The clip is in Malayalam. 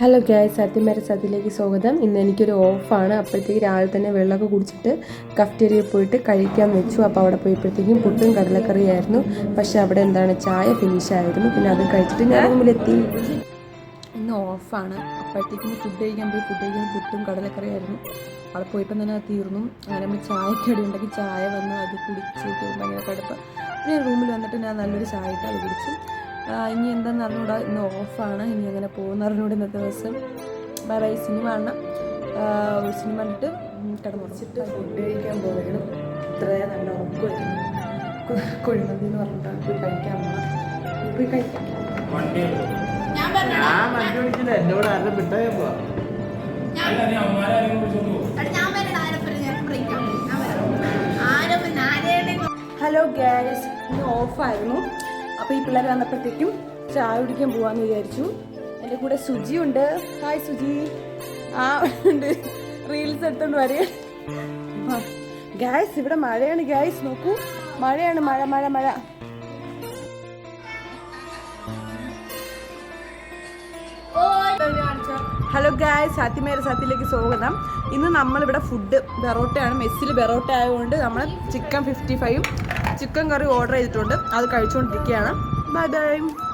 ഹലോ ഗ്യാസ് സത്യമേര സത്യത്തിലേക്ക് സ്വാഗതം. ഇന്ന് എനിക്കൊരു ഓഫാണ് അപ്പോഴത്തേക്ക് രാവിലെ തന്നെ വെള്ളമൊക്കെ കുടിച്ചിട്ട് കഫ്റ്റേരിയയിൽ പോയിട്ട് കഴിക്കാൻ വെച്ചു. അപ്പോൾ അവിടെ പോയപ്പോഴത്തേക്കും പുട്ടും കടലക്കറിയായിരുന്നു. പക്ഷേ അവിടെ എന്താണ് ചായ ഫിനിഷ് ആയിരുന്നു. പിന്നെ അത് കഴിച്ചിട്ട് ഞാൻ റൂമിലെത്തി ഇന്ന് ഓഫാണ് അപ്പോഴത്തേക്കും ഫുഡ് കഴിക്കാൻ പോയി. ഫുഡ് കഴിക്കാൻ പുട്ടും കടലക്കറിയായിരുന്നു. അവിടെ പോയപ്പോൾ തന്നെ തീർന്നു. അങ്ങനെ നമ്മൾ ചായക്കടി ഉണ്ടെങ്കിൽ ചായ വന്നു അത് കുടിച്ച് ഭയങ്കര കടുപ്പ്. പിന്നെ റൂമിൽ വന്നിട്ട് ഞാൻ നല്ലൊരു ചായ ഇട്ട് അത് കുടിച്ചു. ഇനി എന്താണെന്ന് അറിഞ്ഞൂടാ ഇന്ന് ഓഫാണ് ഇനി അങ്ങനെ പോകുന്ന അറിഞ്ഞൂടെ ഇന്നത്തെ ദിവസം. ബൈ സിനിമ കാണണം. ഒരു സിനിമ കണ്ടിട്ട് കിടന്നുറച്ചിട്ട് ഫുഡ് കഴിക്കാൻ പോവുകയാണ്. ഇത്രയും നല്ല ഉറപ്പ് വരുന്നു കുഴിമന്തി എന്ന് പറഞ്ഞിട്ടാണ് പോയി കഴിക്കാൻ പോകണം പോയി കഴിക്കാം ഞാൻ വണ്ടി വിളിച്ചില്ല എന്നോട് ആരുടെ പോവാ. ആരെയാണ് ഹലോ ഗ്യാസ് ഇന്ന് ഓഫായിരുന്നു. അപ്പോൾ ഈ പിള്ളേർ വന്നപ്പോഴത്തേക്കും ചായ കുടിക്കാൻ പോവാന്ന് വിചാരിച്ചു. എന്റെ കൂടെ സുജി ഉണ്ട്. ഹായ് സുജി. ആ ഉണ്ട്. റീൽസ് എടുത്തോണ്ട് വരെ. ഗ്യാസ് ഇവിടെ മഴയാണ് ഗ്യാസ് നോക്കൂ. മഴയാണ് മഴ മഴ മഴ. ഹലോ ഗായ് സാത്തിമേര സത്യത്തിലേക്ക് സ്വാഗതം. ഇന്ന് നമ്മളിവിടെ ഫുഡ് ബെറോട്ടയാണ് മെസ്സിൽ ബെറോട്ട ആയതുകൊണ്ട് നമ്മൾ ചിക്കൻ ഫിഫ്റ്റി ഫൈവും ചിക്കൻ കറി ഓർഡർ ചെയ്തിട്ടുണ്ട്. അത് കഴിച്ചുകൊണ്ടിരിക്കുകയാണ്. Bye bye